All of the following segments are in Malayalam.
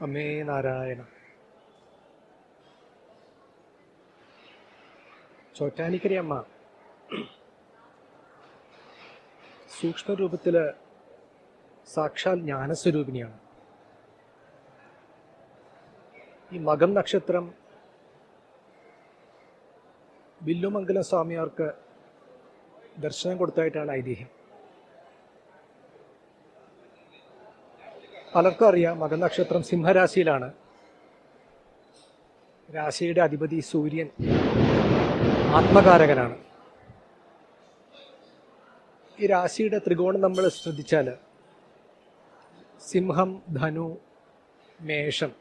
അമേ നാരായണ. ചോറ്റാനിക്കരി അമ്മ. സൂക്ഷ്മരൂപത്തിൽ സാക്ഷാൽ ജ്ഞാനസ്വരൂപിണിയാണ്. ഈ മകം നക്ഷത്രം വില്ലുമംഗലം സ്വാമിയാർക്ക് ദർശനം കൊടുത്തായിട്ടാണ് ഐതിഹ്യം. പലർക്കും അറിയാം മകനക്ഷത്രം സിംഹരാശിയിലാണ്. രാശിയുടെ അധിപതി സൂര്യൻ ആത്മകാരകനാണ്. ഈ രാശിയുടെ ത്രികോണം നമ്മൾ ശ്രദ്ധിച്ചാൽ സിംഹം ധനു മേഷം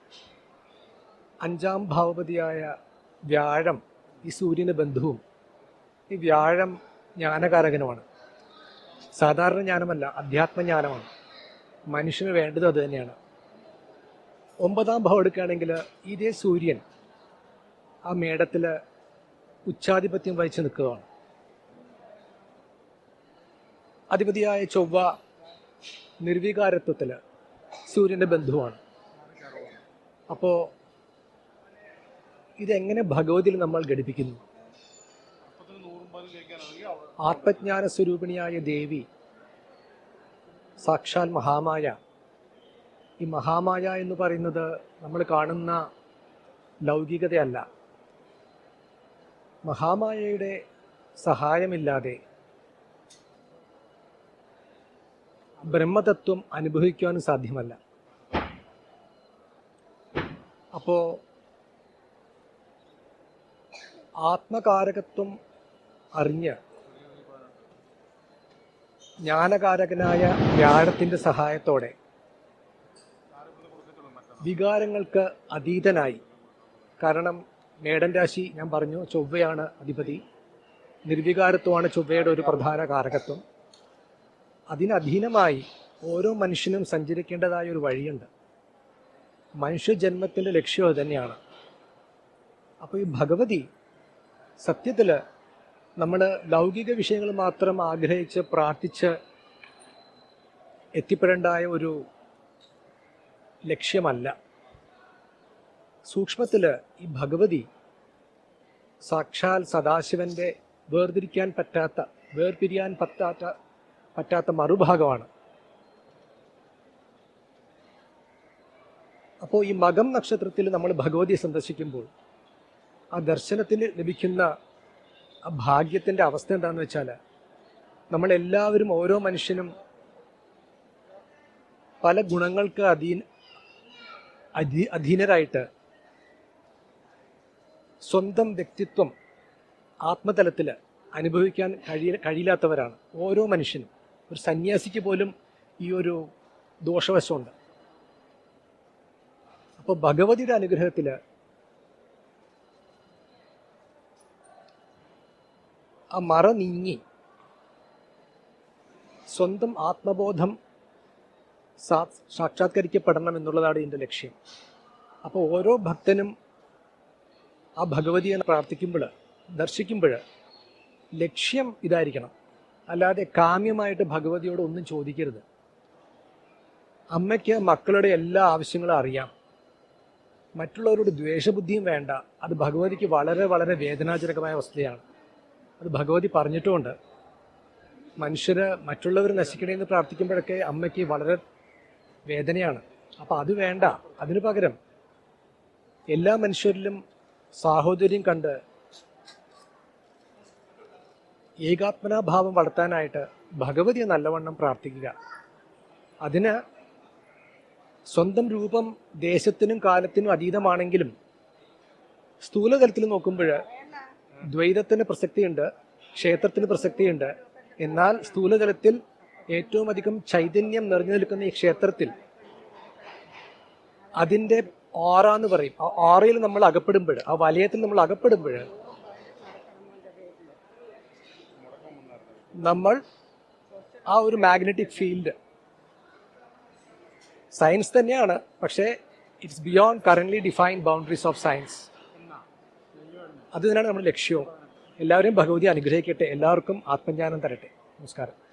അഞ്ചാം ഭാവപതിയായ വ്യാഴം ഈ സൂര്യന് ബന്ധുവും ഈ വ്യാഴം ജ്ഞാനകാരകനുമാണ്. സാധാരണ ജ്ഞാനമല്ല അധ്യാത്മജ്ഞാനമാണ്. മനുഷ്യന് വേണ്ടത് അത് തന്നെയാണ്. ഒമ്പതാം ഭാവം എടുക്കുകയാണെങ്കിൽ ഇതേ സൂര്യൻ ആ മേടത്തിൽ ഉച്ചാധിപത്യം വഹിച്ചു നിൽക്കുകയാണ്. അധിപതിയായ ചൊവ്വ നിർവികാരത്വത്തിൽ സൂര്യന്റെ ബന്ധുവാണ്. അപ്പോൾ ഇതെങ്ങനെ ഭഗവതിയിൽ നമ്മൾ ഘടിപ്പിക്കുന്നു? ആത്മജ്ഞാന സ്വരൂപിണിയായ ദേവി സാക്ഷാൽ മഹാമായ. ഈ മഹാമായ എന്ന് പറയുന്നത് നമ്മൾ കാണുന്ന ലൗകികതയല്ല. മഹാമായയുടെ സഹായമില്ലാതെ ബ്രഹ്മതത്വം അനുഭവിക്കുവാനും സാധ്യമല്ല. അപ്പോൾ ആത്മകാരകത്വം അറിഞ്ഞ് ജ്ഞാനകാരകനായ വ്യാഴത്തിന്റെ സഹായത്തോടെ വികാരങ്ങൾക്ക് അതീതനായി. കാരണം മേടൻ രാശി ഞാൻ പറഞ്ഞു ചൊവ്വയാണ് അധിപതി. നിർവികാരത്വമാണ് ചൊവ്വയുടെ ഒരു പ്രധാന കാരകത്വം. അതിനധീനമായി ഓരോ മനുഷ്യനും സഞ്ചരിക്കേണ്ടതായ ഒരു വഴിയുണ്ട്. മനുഷ്യജന്മത്തിന്റെ ലക്ഷ്യം തന്നെയാണ്. അപ്പോൾ ഈ ഭഗവതി സത്യത്തിൽ നമ്മൾ ലൗകിക വിഷയങ്ങൾ മാത്രം ആഗ്രഹിച്ച് പ്രാർത്ഥിച്ച് എത്തിപ്പെടേണ്ടായ ഒരു ലക്ഷ്യമല്ല. സൂക്ഷ്മത്തിൽ ഈ ഭഗവതി സാക്ഷാൽ സദാശിവന്റെ വേർതിരിക്കാൻ പറ്റാത്ത വേർപിരിയാൻ പറ്റാത്ത പറ്റാത്ത മറുഭാഗമാണ്. അപ്പോൾ ഈ മകം നക്ഷത്രത്തിൽ നമ്മൾ ഭഗവതിയെ സന്ദർശിക്കുമ്പോൾ ആ ദർശനത്തിൽ ലഭിക്കുന്ന ആ ഭാഗ്യത്തിന്റെ അവസ്ഥ എന്താണെന്ന് വെച്ചാൽ നമ്മളെല്ലാവരും ഓരോ മനുഷ്യനും പല ഗുണങ്ങൾക്ക് അധീന അധീ അധീനരായിട്ട് സ്വന്തം വ്യക്തിത്വം ആത്മതലത്തിൽ അനുഭവിക്കാൻ കഴിയ കഴിയില്ലാത്തവരാണ് ഓരോ മനുഷ്യനും. ഒരു സന്യാസിക്ക് പോലും ഈ ഒരു ദോഷവശമുണ്ട്. അപ്പോൾ ഭഗവതിയുടെ അനുഗ്രഹത്തിൽ ആ മറ നീങ്ങി സ്വന്തം ആത്മബോധം സാ സാക്ഷാത്കരിക്കപ്പെടണം എന്നുള്ളതാണ് ഇതിന്റെ ലക്ഷ്യം. അപ്പോൾ ഓരോ ഭക്തനും ആ ഭഗവതിയെ പ്രാർത്ഥിക്കുമ്പോൾ ദർശിക്കുമ്പോൾ ലക്ഷ്യം ഇതായിരിക്കണം. അല്ലാതെ കാമ്യമായിട്ട് ഭഗവതിയോട് ഒന്നും ചോദിക്കരുത്. അമ്മയ്ക്ക് മക്കളുടെ എല്ലാ ആവശ്യങ്ങളും അറിയാം. മറ്റുള്ളവരോട് ദ്വേഷബുദ്ധിയും വേണ്ട. അത് ഭഗവതിക്ക് വളരെ വളരെ വേദനാജനകമായ അവസ്ഥയാണ് അത് ഭഗവതി പറഞ്ഞിട്ടുമുണ്ട്. മനുഷ്യര് മറ്റുള്ളവർ നശിക്കണമെന്ന് പ്രാർത്ഥിക്കുമ്പോഴൊക്കെ അമ്മയ്ക്ക് വളരെ വേദനയാണ്. അപ്പോൾ അത് വേണ്ട. അതിനു പകരം എല്ലാ മനുഷ്യരിലും സാഹോദര്യം കണ്ട് ഏകാത്മനാഭാവം വളർത്താനായിട്ട് ഭഗവതിയെ നല്ലവണ്ണം പ്രാർത്ഥിക്കുക. അതിന് സ്വന്തം രൂപം ദേശത്തിനും കാലത്തിനും അതീതമാണെങ്കിലും സ്ഥൂലതലത്തിൽ നോക്കുമ്പോൾ ദ്വൈതത്തിന് പ്രസക്തിയുണ്ട് ക്ഷേത്രത്തിന് പ്രസക്തിയുണ്ട്. എന്നാൽ സ്ഥൂലതലത്തിൽ ഏറ്റവും അധികം ചൈതന്യം നിറഞ്ഞു നിൽക്കുന്ന ഈ ക്ഷേത്രത്തിൽ അതിന്റെ ഓറ എന്ന് പറയും. ആ ഓറയിൽ നമ്മൾ അകപ്പെടുമ്പോൾ ആ വലയത്തിൽ നമ്മൾ അകപ്പെടുമ്പോൾ നമ്മൾ ആ ഒരു മാഗ്നറ്റിക് ഫീൽഡ് സയൻസ് തന്നെയാണ് പക്ഷേ it's beyond currently defined boundaries of science അത് തന്നെയാണ് നമ്മുടെ ലക്ഷ്യവും എല്ലാവരെയും ഭഗവതി അനുഗ്രഹിക്കട്ടെ. എല്ലാവർക്കും ആത്മജ്ഞാനം തരട്ടെ. നമസ്കാരം.